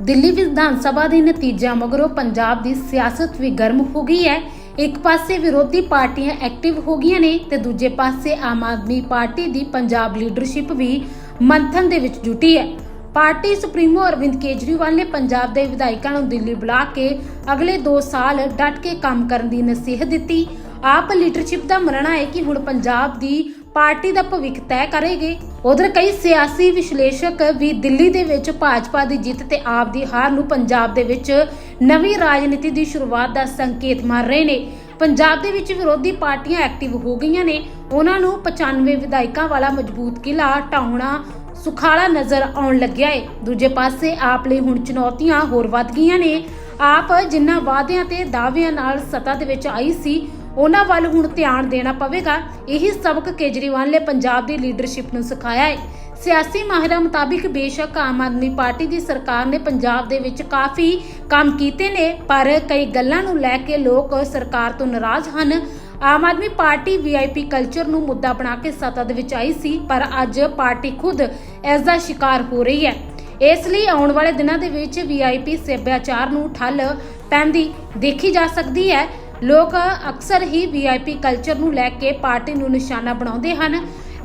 ਦਿੱਲੀ ਵਿਧਾਨ ਸਭਾ ਦੇ ਨਤੀਜਿਆਂ ਮਗਰੋਂ ਪੰਜਾਬ ਦੀ ਸਿਆਸਤ ਵੀ ਗਰਮ ਹੋ ਗਈ ਹੈ। ਇੱਕ ਪਾਸੇ ਵਿਰੋਧੀ ਪਾਰਟੀਆਂ ਐਕਟਿਵ ਹੋ ਗਈਆਂ ਨੇ ਤੇ ਦੂਜੇ ਪਾਸੇ ਆਮ ਆਦਮੀ ਪਾਰਟੀ ਦੀ ਪੰਜਾਬ ਲੀਡਰਸ਼ਿਪ ਵੀ ਮੰਥਨ ਦੇ ਵਿੱਚ ਜੁਟੀ ਹੈ। ਪਾਰਟੀ ਸੁਪਰੀਮੋ ਅਰਵਿੰਦ ਕੇਜਰੀਵਾਲ ਨੇ ਪੰਜਾਬ ਦੇ ਵਿਧਾਇਕਾਂ ਨੂੰ ਦਿੱਲੀ ਬੁਲਾ ਕੇ ਅਗਲੇ 2 ਸਾਲ ਡਟ ਕੇ ਕੰਮ ਕਰਨ ਦੀ ਨਸੀਹਤ ਦਿੱਤੀ। ਆਪ ਲੀਡਰਸ਼ਿਪ ਦਾ ਮੰਨਣਾ ਹੈ ਕਿ ਹੁਣ ਪੰਜਾਬ ਦੀ ਪਾਰਟੀ ਦਾ ਭਵਿੱਖ ਤੈਅ ਕਰੇਗੇ। ਉਧਰ ਕਈ ਸਿਆਸੀ ਵਿਸ਼ਲੇਸ਼ਕ ਵੀ ਦਿੱਲੀ ਦੇ ਵਿੱਚ ਭਾਜਪਾ ਦੀ ਜਿੱਤ ਤੇ ਆਪ ਦੀ ਹਾਰ ਨੂੰ ਪੰਜਾਬ ਦੇ ਵਿੱਚ ਨਵੀਂ ਰਾਜਨੀਤੀ ਦੀ ਸ਼ੁਰੂਆਤ ਦਾ ਸੰਕੇਤ ਮਾਰ ਰਹੇ ਨੇ। ਪੰਜਾਬ ਦੇ ਵਿੱਚ ਵਿਰੋਧੀ ਪਾਰਟੀਆਂ ਐਕਟਿਵ ਹੋ ਗਈਆਂ ਨੇ। ਉਹਨਾਂ ਨੂੰ 95 ਵਿਧਾਇਕਾਂ ਵਾਲਾ ਮਜ਼ਬੂਤ ਕਿਲਾ ਢਾਉਣਾ ਸੁਖਾਲਾ ਨਜ਼ਰ ਆਉਣ ਲੱਗਿਆ ਏ। ਦੂਜੇ ਪਾਸੇ ਆਪ ਲਈ ਹੁਣ ਚੁਣੌਤੀਆਂ ਹੋਰ ਵੱਧ ਗਈਆਂ ਨੇ। ਆਪ ਜਿਨ੍ਹਾਂ ਵਾਅਦਿਆਂ ਤੇ ਦਾਅਵਿਆਂ ਨਾਲ ਸੱਤਾ ਦੇ ਵਿੱਚ ਆਈ ਸੀ ਉਹਨਾਂ ਵੱਲ ਹੁਣ ਧਿਆਨ ਦੇਣਾ ਪਵੇਗਾ। ਇਹੀ ਸਬਕ ਕੇਜਰੀਵਾਲ ਨੇ ਪੰਜਾਬ ਦੀ ਲੀਡਰਸ਼ਿਪ ਨੂੰ ਸਿਖਾਇਆ ਹੈ। ਸਿਆਸੀ ਮਾਹਿਰਾਂ ਮੁਤਾਬਿਕ ਬੇਸ਼ੱਕ ਆਮ ਆਦਮੀ ਪਾਰਟੀ ਦੀ ਸਰਕਾਰ ਨੇ ਪੰਜਾਬ ਦੇ ਵਿੱਚ ਕਾਫੀ ਕੰਮ ਕੀਤੇ ਨੇ, ਪਰ ਕਈ ਗੱਲਾਂ ਨੂੰ ਲੈ ਕੇ ਲੋਕ ਸਰਕਾਰ ਤੋਂ ਨਾਰਾਜ਼ ਹਨ। Aam Aadmi Party VIP culture ਨੂੰ ਮੁੱਦਾ ਬਣਾ ਕੇ ਸੱਤਾ ਦੇ ਵਿੱਚ ਆਈ ਸੀ, ਪਰ ਅੱਜ ਪਾਰਟੀ ਖੁਦ ਇਸ ਦਾ ਸ਼ਿਕਾਰ ਹੋ ਰਹੀ ਹੈ। ਇਸ ਲਈ ਆਉਣ ਵਾਲੇ ਦਿਨਾਂ ਦੇ ਵਿੱਚ ਵੀਆਈਪੀ ਸੱਭਿਆਚਾਰ ਨੂੰ ਠੱਲ ਪੈਂਦੀ ਦੇਖੀ ਜਾ ਸਕਦੀ ਹੈ। ਲੋਕ ਅਕਸਰ ਹੀ ਵੀਆਈਪੀ ਕਲਚਰ ਨੂੰ ਲੈ ਕੇ ਪਾਰਟੀ ਨੂੰ ਨਿਸ਼ਾਨਾ ਬਣਾਉਂਦੇ ਹਨ।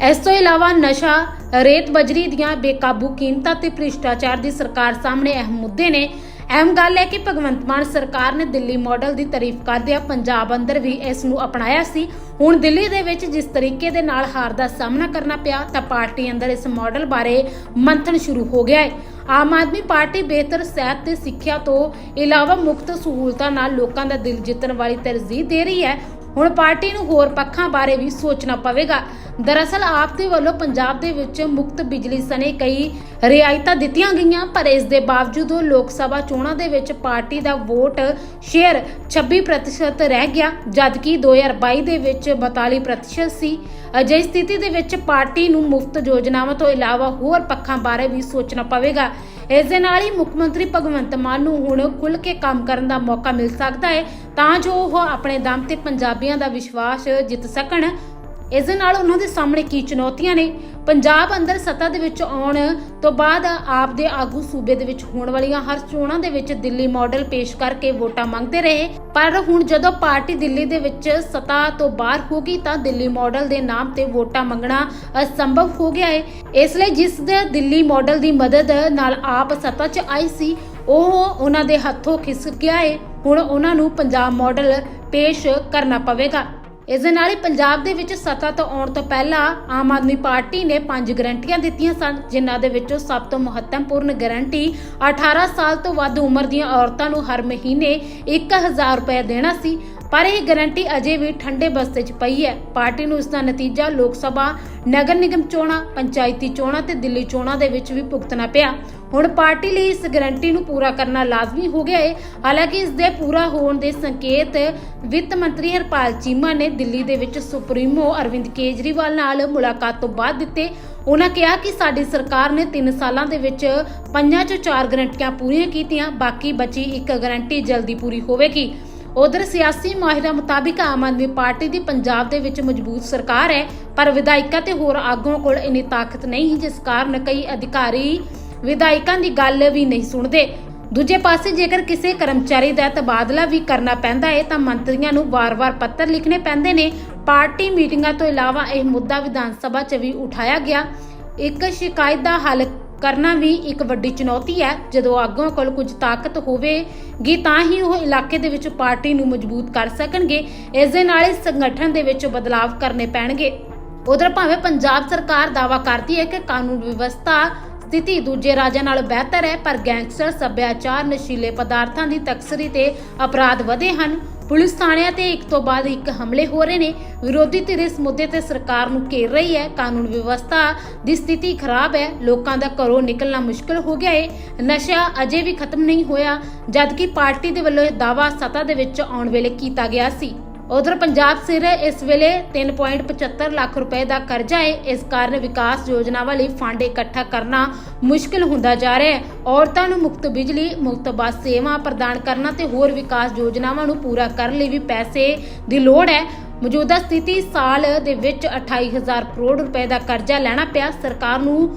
ਇਸ ਤੋਂ ਇਲਾਵਾ ਨਸ਼ਾ, ਰੇਤ ਬਜਰੀ ਦੀਆਂ ਬੇਕਾਬੂ ਕੀਮਤਾਂ ਤੇ ਭ੍ਰਿਸ਼ਟਾਚਾਰ ਦੀ ਸਰਕਾਰ ਸਾਹਮਣੇ ਅਹਿਮ ਮੁੱਦੇ ਨੇ। ਅਹਿਮ ਗੱਲ ਹੈ ਕਿ ਭਗਵੰਤ ਮਾਨ ਸਰਕਾਰ ਨੇ ਦਿੱਲੀ ਮਾਡਲ ਦੀ ਤਾਰੀਫ ਕਰਦਿਆਂ ਪੰਜਾਬ ਅੰਦਰ ਵੀ ਇਸ ਨੂੰ ਅਪਣਾਇਆ ਸੀ। ਹੁਣ ਦਿੱਲੀ ਦੇ ਵਿੱਚ ਜਿਸ ਤਰੀਕੇ ਦੇ ਨਾਲ ਹਾਰ ਦਾ ਸਾਹਮਣਾ ਕਰਨਾ ਪਿਆ, ਤਾਂ ਪਾਰਟੀ ਅੰਦਰ ਇਸ ਮਾਡਲ ਬਾਰੇ ਮੰਥਨ ਸ਼ੁਰੂ ਹੋ ਗਿਆ ਹੈ। ਆਮ ਆਦਮੀ ਪਾਰਟੀ ਬਿਹਤਰ ਸਿਹਤ ਤੇ ਸਿੱਖਿਆ ਤੋਂ ਇਲਾਵਾ ਮੁਫਤ ਸਹੂਲਤਾਂ ਨਾਲ ਲੋਕਾਂ ਦਾ ਦਿਲ ਜਿੱਤਣ ਵਾਲੀ ਤਰਜੀਹ ਦੇ ਰਹੀ ਹੈ। ਹੁਣ ਪਾਰਟੀ ਨੂੰ ਹੋਰ ਪੱਖਾਂ ਬਾਰੇ ਵੀ ਸੋਚਣਾ ਪਵੇਗਾ। ਦਰਅਸਲ ਆਪ ਦੇ ਵੱਲੋਂ ਪੰਜਾਬ ਦੇ ਵਿੱਚ ਮੁਫ਼ਤ ਬਿਜਲੀ ਸਣੇ ਕਈ ਰਿਆਇਤਾਂ ਦਿੱਤੀਆਂ ਗਈਆਂ, ਪਰ ਇਸ ਦੇ ਬਾਵਜੂਦ ਲੋਕ ਸਭਾ ਚੋਣਾਂ ਦੇ ਵਿੱਚ ਪਾਰਟੀ ਦਾ ਵੋਟ ਸ਼ੇਅਰ 26% ਰਹਿ ਗਿਆ, ਜਦਕਿ 2022 ਦੇ ਵਿੱਚ 42% ਸੀ। ਅਜਿਹੀ ਸਥਿਤੀ ਦੇ ਵਿੱਚ ਪਾਰਟੀ ਨੂੰ ਮੁਫਤ ਯੋਜਨਾਵਾਂ ਤੋਂ ਇਲਾਵਾ ਹੋਰ ਪੱਖਾਂ ਬਾਰੇ ਵੀ ਸੋਚਣਾ ਪਵੇਗਾ। ਇਸ ਦੇ ਨਾਲ ਹੀ ਮੁੱਖ ਮੰਤਰੀ ਭਗਵੰਤ ਮਾਨ ਨੂੰ ਹੁਣ ਖੁੱਲ ਕੇ ਕੰਮ ਕਰਨ ਦਾ ਮੌਕਾ ਮਿਲ ਸਕਦਾ ਹੈ, ਤਾਂ ਜੋ ਉਹ ਆਪਣੇ ਦਮ ਤੇ ਪੰਜਾਬੀਆਂ ਦਾ ਵਿਸ਼ਵਾਸ ਜਿੱਤ ਸਕਣ। ਇਸ ਦੇ ਨਾਲ ਉਹਨਾਂ ਦੇ ਸਾਹਮਣੇ ਕੀ ਚੁਣੌਤੀਆਂ ਨੇ? ਪੰਜਾਬ ਅੰਦਰ ਸੱਤਾ ਦੇ ਵਿੱਚ ਆਉਣ ਤੋਂ ਬਾਅਦ ਆਪ ਦੇ ਆਗੂ ਸੂਬੇ ਦੇ ਵਿੱਚ ਹੋਣ ਵਾਲੀਆਂ ਹਰ ਚੋਣਾਂ ਦੇ ਵਿੱਚ ਦਿੱਲੀ ਮਾਡਲ ਪੇਸ਼ ਕਰਕੇ ਵੋਟਾਂ ਮੰਗਦੇ ਰਹੇ। ਪਰ ਹੁਣ ਜਦੋਂ ਪਾਰਟੀ ਦਿੱਲੀ ਦੇ ਵਿੱਚ ਸੱਤਾ ਤੋਂ ਬਾਹਰ ਹੋ ਗਈ ਤਾਂ ਦਿੱਲੀ ਮਾਡਲ ਦੇ ਨਾਮ ਤੇ ਵੋਟਾਂ ਮੰਗਣਾ ਅਸੰਭਵ ਹੋ ਗਿਆ ਹੈ ਇਸ ਲਈ ਜਿਸ ਦੇ ਦਿੱਲੀ ਮਾਡਲ ਦੀ ਮਦਦ ਨਾਲ ਆਪ ਸੱਤਾ 'ਚ ਆਈ ਸੀ, ਉਹ ਉਹਨਾਂ ਦੇ ਹੱਥੋਂ ਖਿਸਕ ਗਿਆ ਹੈ ਹੁਣ ਉਹਨਾਂ ਨੂੰ ਪੰਜਾਬ ਮਾਡਲ ਪੇਸ਼ ਕਰਨਾ ਪਵੇਗਾ। ਇਸ ਦੇ ਨਾਲ ਹੀ ਪੰਜਾਬ ਦੇ ਵਿੱਚ ਸੱਤਾ ਤੋਂ ਆਉਣ ਤੋਂ ਪਹਿਲਾਂ ਆਮ ਆਦਮੀ ਪਾਰਟੀ ਨੇ ਪੰਜ ਗਰੰਟੀਆਂ ਦਿੱਤੀਆਂ ਸਨ, ਜਿਨ੍ਹਾਂ ਦੇ ਵਿੱਚੋਂ ਸਭ ਤੋਂ ਮਹੱਤਵਪੂਰਨ ਗਰੰਟੀ 18 ਸਾਲ ਤੋਂ ਵੱਧ ਉਮਰ ਦੀਆਂ ਔਰਤਾਂ ਨੂੰ ਹਰ ਮਹੀਨੇ 1000 ਰੁਪਏ ਦੇਣਾ ਸੀ, ਪਰ ਇਹ ਗਰੰਟੀ ਅਜੇ ਵੀ ਠੰਡੇ ਬਸਤੇ 'ਚ ਪਈ ਹੈ। ਪਾਰਟੀ ਨੂੰ ਇਸ ਦਾ ਨਤੀਜਾ ਲੋਕ ਸਭਾ, ਨਗਰ ਨਿਗਮ ਚੋਣਾਂ, ਪੰਚਾਇਤੀ ਚੋਣਾਂ ਤੇ ਦਿੱਲੀ ਚੋਣਾਂ ਦੇ ਵਿੱਚ ਵੀ ਭੁਗਤਣਾ ਪਿਆ। ਹੁਣ ਪਾਰਟੀ ਲਈ ਇਸ ਗਰੰਟੀ ਨੂੰ ਪੂਰਾ ਕਰਨਾ ਲਾਜ਼ਮੀ ਹੋ ਗਿਆ ਹੈ ਹਾਲਾਂਕਿ ਇਸ ਦੇ ਪੂਰਾ ਹੋਣ ਦੇ ਸੰਕੇਤ ਵਿੱਤ ਮੰਤਰੀ ਹਰਪਾਲ ਚੀਮਾ ਨੇ ਦਿੱਲੀ ਦੇ ਵਿੱਚ ਸੁਪਰੀਮੋ ਅਰਵਿੰਦ ਕੇਜਰੀਵਾਲ ਨਾਲ ਮੁਲਾਕਾਤ ਤੋਂ ਬਾਅਦ ਦਿੱਤੇ। ਉਹਨਾਂ ਕਿਹਾ ਕਿ ਸਾਡੀ ਸਰਕਾਰ ਨੇ 3 ਸਾਲਾਂ ਦੇ ਵਿੱਚ ਪੰਜਾਂ ਚੋਂ ਚਾਰ ਗਰੰਟੀਆਂ ਪੂਰੀਆਂ ਕੀਤੀਆਂ, ਬਾਕੀ ਬਚੀ ਇੱਕ ਗਰੰਟੀ ਜਲਦੀ ਪੂਰੀ ਹੋਵੇਗੀ। ਉਧਰ ਸਿਆਸੀ ਮਾਹਿਰਾਂ ਮੁਤਾਬਿਕ ਆਮ ਆਦਮੀ ਪਾਰਟੀ ਦੀ ਪੰਜਾਬ ਦੇ ਵਿੱਚ ਮਜ਼ਬੂਤ ਸਰਕਾਰ ਹੈ, ਪਰ ਵਿਧਾਇਕਾਂ ਤੇ ਹੋਰ ਆਗੂਆਂ ਕੋਲ ਇੰਨੀ ਤਾਕਤ ਨਹੀਂ, ਜਿਸ ਕਾਰਨ ਕਈ ਅਧਿਕਾਰੀ ਵਿਧਾਇਕਾਂ ਦੀ ਗੱਲ ਵੀ ਨਹੀਂ ਸੁਣਦੇ। ਦੂਜੇ ਪਾਸੇ ਜੇਕਰ ਕਿਸੇ ਕਰਮਚਾਰੀ ਦਾ ਤਬਾਦਲਾ ਵੀ ਕਰਨਾ ਪੈਂਦਾ ਹੈ ਤਾਂ ਮੰਤਰੀਆਂ ਨੂੰ ਵਾਰ-ਵਾਰ ਪੱਤਰ ਲਿਖਣੇ ਪੈਂਦੇ ਨੇ। ਪਾਰਟੀ ਮੀਟਿੰਗਾਂ ਤੋਂ ਇਲਾਵਾ ਇਹ ਮੁੱਦਾ ਵਿਧਾਨ ਸਭਾ 'ਚ ਵੀ ਉਠਾਇਆ ਗਿਆ। ਇੱਕ ਸ਼ਿਕਾਇਤ ਦਾ ਹੱਲ ਕਰਨਾ ਵੀ ਇੱਕ ਵੱਡੀ ਚੁਣੌਤੀ ਹੈ। ਜਦੋਂ ਆਗੂਆਂ ਕੋਲ ਕੁਝ ਤਾਕਤ ਹੋਵੇਗੀ, ਤਾਂ ਹੀ ਉਹ ਇਲਾਕੇ ਦੇ ਵਿੱਚ ਪਾਰਟੀ ਨੂੰ ਮਜ਼ਬੂਤ ਕਰ ਸਕਣਗੇ। ਇਸ ਦੇ ਨਾਲ ਹੀ ਸੰਗਠਨ ਦੇ ਵਿੱਚ ਬਦਲਾਵ ਕਰਨੇ ਪੈਣਗੇ। ਉਧਰ ਭਾਵੇਂ ਪੰਜਾਬ ਸਰਕਾਰ ਦਾਵਾ ਕਰਦੀ ਹੈ ਕਿ ਕਾਨੂੰਨ ਵਿਵਸਥਾ ਸਥਿਤੀ ਦੂਜੇ ਰਾਜਾਂ ਨਾਲ ਬਿਹਤਰ ਹੈ, ਪਰ ਗੈਂਗਸਟਰ ਸੱਭਿਆਚਾਰ ਨਸ਼ੀਲੇ ਪਦਾਰਥਾਂ ਦੀ ਤਕਸਰੀ ਤੇ ਅਪਰਾਧ ਵਧੇ ਹਨ। ਪੁਲਿਸ ਥਾਣਿਆਂ ਤੇ ਇੱਕ ਤੋਂ ਬਾਅਦ ਇੱਕ ਹਮਲੇ ਹੋ ਰਹੇ ਨੇ। ਵਿਰੋਧੀ ਧਿਰ ਇਸ ਮੁੱਦੇ ਤੇ ਸਰਕਾਰ ਨੂੰ ਘੇਰ ਰਹੀ ਹੈ। ਕਾਨੂੰਨ ਵਿਵਸਥਾ ਦੀ ਸਥਿਤੀ ਖਰਾਬ ਹੈ। ਲੋਕਾਂ ਦਾ ਘਰੋਂ ਨਿਕਲਣਾ ਮੁਸ਼ਕਲ ਹੋ ਗਿਆ ਹੈ ਨਸ਼ਾ ਅਜੇ ਵੀ ਖਤਮ ਨਹੀਂ ਹੋਇਆ, ਜਦਕਿ ਪਾਰਟੀ ਦੇ ਵੱਲੋਂ ਇਹ ਦਾਅਵਾ ਸੱਤਾ ਦੇ ਵਿੱਚ ਆਉਣ ਵੇਲੇ ਕੀਤਾ ਗਿਆ ਸੀ। ਉਧਰ ਪੰਜਾਬ ਸਿਰ ਇਸ ਵੇਲੇ 3.75 ਲੱਖ ਰੁਪਏ ਦਾ ਕਰਜ਼ਾ ਹੈ। ਇਸ ਕਾਰਨ ਵਿਕਾਸ ਯੋਜਨਾਵਾਂ ਲਈ ਫੰਡ ਇਕੱਠਾ ਕਰਨਾ ਮੁਸ਼ਕਲ ਹੁੰਦਾ ਜਾ ਰਿਹਾ ਹੈ। ਔਰਤਾਂ ਨੂੰ ਮੁਫਤ ਬਿਜਲੀ, ਮੁਫਤ ਬੱਸ ਸੇਵਾ ਪ੍ਰਦਾਨ ਕਰਨਾ ਤੇ ਹੋਰ ਵਿਕਾਸ ਯੋਜਨਾਵਾਂ ਨੂੰ ਪੂਰਾ ਕਰਨ ਲਈ ਵੀ ਪੈਸੇ ਦੀ ਲੋੜ ਹੈ। ਮੌਜੂਦਾ ਸਥਿਤੀ ਸਾਲ ਦੇ ਵਿੱਚ 28000 ਕਰੋੜ ਰੁਪਏ ਦਾ ਕਰਜ਼ਾ ਲੈਣਾ ਪਿਆ। ਸਰਕਾਰ ਨੂੰ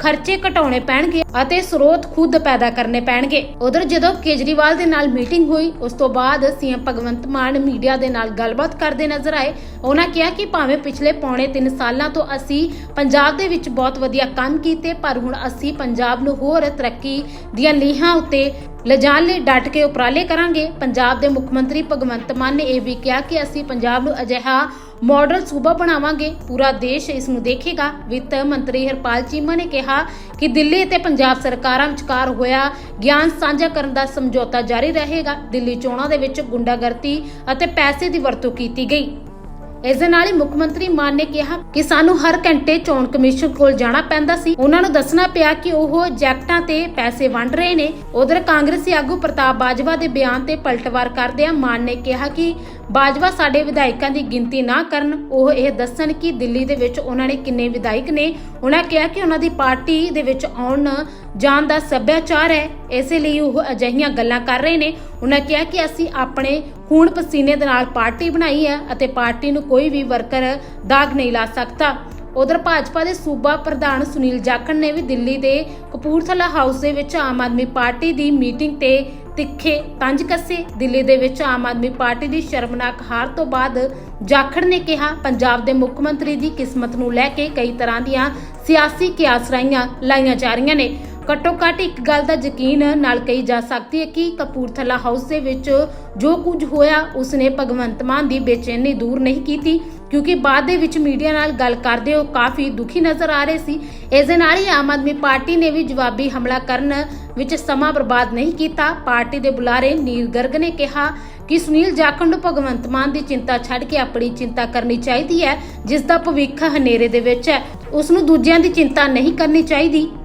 ਖਰਚੇ ਘਟਾਉਣੇ ਪੈਣਗੇ ਅਤੇ ਸਰੋਤ ਖੁਦ ਪੈਦਾ ਕਰਨੇ ਪੈਣਗੇ। ਉਧਰ ਜਦੋਂ ਕੇਜਰੀਵਾਲ ਦੇ ਨਾਲ ਮੀਟਿੰਗ ਹੋਈ, ਉਸ ਤੋਂ ਬਾਅਦ ਸੀਐਮ ਭਗਵੰਤ ਮਾਨ ਮੀਡੀਆ ਦੇ ਨਾਲ ਗੱਲਬਾਤ ਕਰਦੇ ਨਜ਼ਰ ਆਏ। ਉਹਨਾਂ ਕਿਹਾ ਕਿ ਭਾਵੇਂ ਪਿਛਲੇ ਪੌਣੇ 3 ਸਾਲਾਂ ਤੋਂ ਅਸੀਂ ਪੰਜਾਬ ਦੇ ਵਿੱਚ ਬਹੁਤ ਵਧੀਆ ਕੰਮ ਕੀਤੇ, ਪਰ ਹੁਣ ਅਸੀਂ ਪੰਜਾਬ ਨੂੰ ਹੋਰ ਤਰੱਕੀ ਦੀਆਂ ਲੀਹਾਂ ਉੱਤੇ ਲਿਜਾਣ ਲਈ ਡਟ ਕੇ ਉਪਰਾਲੇ ਕਰਾਂਗੇ। ਪੰਜਾਬ ਦੇ ਮੁੱਖ ਮੰਤਰੀ ਭਗਵੰਤ ਮਾਨ ਨੇ ਇਹ ਵੀ ਕਿਹਾ ਕਿ ਅਸੀਂ ਪੰਜਾਬ ਨੂੰ ਅਜਿਹਾ ਮਾਡਲ ਸੂਬਾ ਬਣਾਵਾਂਗੇ। ਪੂਰਾ ਦੇਸ਼ ਇਸ ਨੂੰ ਦੇਖੇਗਾ। ਵਿੱਤ ਮੰਤਰੀ ਹਰਪਾਲ ਚੀਮਾ ਨੇ ਕਿਹਾ ਕਿ ਦਿੱਲੀ ਅਤੇ ਪੰਜਾਬ ਸਰਕਾਰਾਂ ਵਿਚਕਾਰ ਹੋਇਆ ਗਿਆਨ ਸਾਂਝਾ ਕਰਨ ਦਾ ਸਮਝੌਤਾ ਜਾਰੀ ਰਹੇਗਾ। ਦਿੱਲੀ ਚੋਣਾਂ ਦੇ ਵਿੱਚ ਗੁੰਡਾਗਰਦੀ ਅਤੇ ਪੈਸੇ ਦੀ ਵਰਤੋਂ ਕੀਤੀ ਗਈ। ਇਸ ਦੇ ਨਾਲ ਹੀ ਮੁੱਖ ਮੰਤਰੀ ਮਾਨ ਨੇ ਕਿਹਾ ਕਿ ਸਾਨੂੰ ਹਰ ਘੰਟੇ ਚੋਣ ਕਮਿਸ਼ਨ ਕੋਲ ਜਾਣਾ ਪੈਂਦਾ ਸੀ। ਉਹਨਾਂ ਨੂੰ ਦੱਸਣਾ ਪਿਆ ਕਿ ਉਹ ਜੈਕਟਾਂ ਤੇ ਪੈਸੇ ਵੰਡ ਰਹੇ ਨੇ। ਉਧਰ ਕਾਂਗਰਸੀ ਆਗੂ ਪ੍ਰਤਾਪ ਬਾਜਵਾ ਦੇ ਬਿਆਨ ਤੇ ਪਲਟਵਾਰ ਕਰਦਿਆਂ ਮਾਨ ਨੇ ਕਿਹਾ ਕਿ ਬਾਜਵਾ ਸਾਡੇ ਵਿਧਾਇਕਾਂ ਦੀ ਗਿਣਤੀ ਨਾ ਕਰਨ, ਉਹ ਇਹ ਦੱਸਣ ਕਿ ਦਿੱਲੀ ਦੇ ਵਿੱਚ ਉਹਨਾਂ ਨੇ ਕਿੰਨੇ ਵਿਧਾਇਕ ਨੇ। ਉਹਨਾਂ ਕਿਹਾ ਕਿ ਉਹਨਾਂ ਦੀ ਪਾਰਟੀ ਦੇ ਵਿੱਚ ਆਉਣ ਜਾਣ ਦਾ ਸੱਭਿਆਚਾਰ ਹੈ। ਇਸੇ ਲਈ ਉਹ ਅਜਿਹੀਆਂ ਗੱਲਾਂ ਕਰ ਰਹੇ ਨੇ। ਉਹਨਾਂ ਕਿਹਾ ਕਿ ਅਸੀਂ ਆਪਣੇ ਖੂਨ ਪਸੀਨੇ ਦੇ ਨਾਲ ਪਾਰਟੀ ਬਣਾਈ ਹੈ ਅਤੇ ਪਾਰਟੀ ਨੂੰ ਕੋਈ ਵੀ ਵਰਕਰ ਦਾਗ ਨਹੀਂ ਲਾ ਸਕਦਾ। ਉਧਰ ਭਾਜਪਾ ਦੇ ਸੂਬਾ ਪ੍ਰਧਾਨ ਸੁਨੀਲ ਜਾਖੜ ਨੇ ਵੀ ਦਿੱਲੀ ਦੇ ਕਪੂਰਥਲਾ ਹਾਊਸ ਦੇ ਵਿੱਚ ਆਮ ਆਦਮੀ ਪਾਰਟੀ ਦੀ ਮੀਟਿੰਗ ਤੇ ਤਿੱਖੇ ਤੰਜ ਕੱਸੇ। ਦਿੱਲੀ ਦੇ ਵਿੱਚ ਆਮ ਆਦਮੀ ਪਾਰਟੀ ਦੀ ਸ਼ਰਮਨਾਕ ਹਾਰ ਤੋਂ ਬਾਅਦ ਜਾਖੜ ਨੇ ਕਿਹਾ, ਪੰਜਾਬ ਦੇ ਮੁੱਖ ਮੰਤਰੀ ਦੀ ਕਿਸਮਤ ਨੂੰ ਲੈ ਕੇ ਕਈ ਤਰ੍ਹਾਂ ਦੀਆਂ ਸਿਆਸੀ ਕਿਆਸਰਾਈਆਂ ਲਾਈਆਂ ਜਾ ਰਹੀਆਂ ਨੇ। ਘੱਟੋ ਘੱਟ ਇੱਕ ਗੱਲ ਦਾ ਯਕੀਨ ਨਾਲ ਕਹੀ ਜਾ ਸਕਦੀ ਹੈ ਕਿ ਕਪੂਰਥਲਾ ਹਾਊਸ ਦੇ ਵਿੱਚ ਜੋ ਕੁਝ ਹੋਇਆ, ਉਸਨੇ ਭਗਵੰਤ ਮਾਨ ਦੀ ਬੇਚੈਨੀ ਦੂਰ ਨਹੀਂ ਕੀਤੀ, ਕਿਉਂਕਿ ਬਾਅਦ ਦੇ ਵਿੱਚ ਮੀਡੀਆ ਨਾਲ ਗੱਲ ਕਰਦੇ ਉਹ ਕਾਫੀ ਦੁਖੀ ਨਜ਼ਰ ਆ ਰਹੇ ਸੀ। ਇਸ ਦੇ ਨਾਲ ਹੀ ਆਮ ਆਦਮੀ ਪਾਰਟੀ ਨੇ ਵੀ ਜਵਾਬੀ ਹਮਲਾ ਕਰਨ ਵਿੱਚ ਸਮਾਂ ਬਰਬਾਦ ਨਹੀਂ ਕੀਤਾ। ਪਾਰਟੀ ਦੇ ਬੁਲਾਰੇ ਨੀਲ ਗਰਗ ਨੇ ਕਿਹਾ ਕਿ ਸੁਨੀਲ ਜਾਖੜ ਨੂੰ ਭਗਵੰਤ ਮਾਨ ਦੀ ਚਿੰਤਾ ਛੱਡ ਕੇ ਆਪਣੀ ਚਿੰਤਾ ਕਰਨੀ ਚਾਹੀਦੀ ਹੈ ਜਿਸ ਦਾ ਭਵਿੱਖ ਹਨੇਰੇ ਦੇ ਵਿੱਚ ਹੈ। ਉਸ ਨੂੰ ਦੂਜਿਆਂ ਦੀ ਚਿੰਤਾ ਨਹੀਂ ਕਰਨੀ ਚਾਹੀਦੀ।